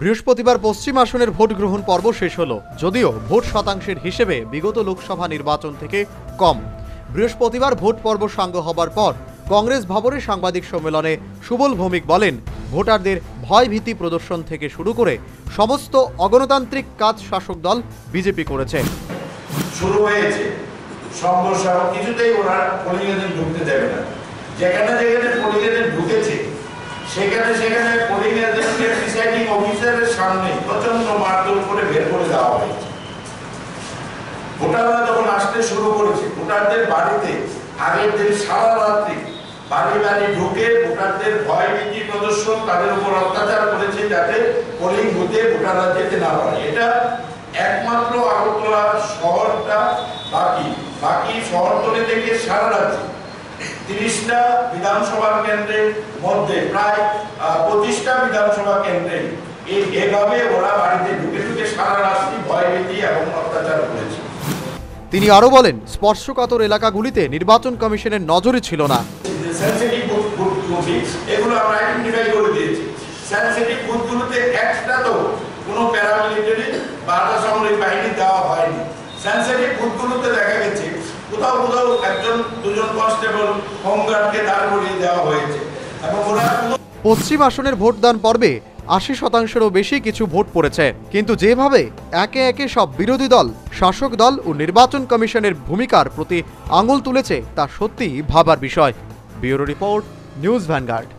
বৃহস্পতিবার পশ্চিম আসনের ভোট গ্রহণ পর্ব শেষ হলো, যদিও ভোট শতাংশের হিসেবে বিগত লোকসভা নির্বাচন থেকে কম। বৃহস্পতিবার ভোট পর্ব সাঙ্গ হবার পর কংগ্রেস ভবনে সাংবাদিক সম্মেলনে সুবল ভৌমিক বলেন, ভোটারদের ভয়ভীতি প্রদর্শন থেকে শুরু করে সমস্ত অগণতান্ত্রিক কাজ শাসক দল বিজেপি করেছে। শুরু হয়েছে। কিছুতেই ওরা ঢুকতে দেবে না। যেখানে যেখানে ঢুকেছে, সেখানে সেখানে প্রিসাইডিং অফিসারের সামনে প্রচণ্ড মারধর করে বের করে দেওয়া হয়েছে ভোটাররা যখন আসতে শুরু করেছে, ভোটারদের বাড়িতে, আগের দিন সারা রাত্রি বাড়ি বাড়ি ঢুকে ভোটারদের ভয় ভীতি প্রদর্শন তাদের উপর অত্যাচার করেছে যাতে পোলিং বুথে ভোটাররা যেতে না পারে। এটা একমাত্র আগরতলা শহরটা বাকি। বাকি শহরতলি থেকে সারা রাজ্যে। তিরিশটা বিধানসভা কেন্দ্রের মধ্যে প্রায় পঁচিশটা বিধানসভা কেন্দ্রে এই এভাবে ওরা বাড়িতে ঢুকে ঢুকে সারা রাত্রি এবং অত্যাচার করেছে। তিনি আরও বলেন স্পর্শকাতর এলাকাগুলিতে নির্বাচন কমিশনের নজরে ছিল না। এগুলো আমরা আইডেন্টিফাই করে দিয়েছি। সেন্সিটিভ বুথগুলোতে একটা তো কোনো প্যারামিলিটারি বা আধা সামরিক বাহিনী দেওয়া হয়নি। সেন্সিটিভ বুথগুলোতে দেখা গেছে দুজন কনস্টেবল হোমগার্ডকে দাঁড় করিয়ে দেওয়া হয়েছে। পশ্চিম আসনের ভোটদান পর্বে আশি শতাংশেরও বেশি কিছু ভোট পড়েছে। কিন্তু যেভাবে একে একে সব বিরোধী দল, শাসক দল ও নির্বাচন কমিশনের ভূমিকার প্রতি আঙুল তুলেছে, তা সত্যিই ভাবার বিষয়। Bureau report, news Vanguard.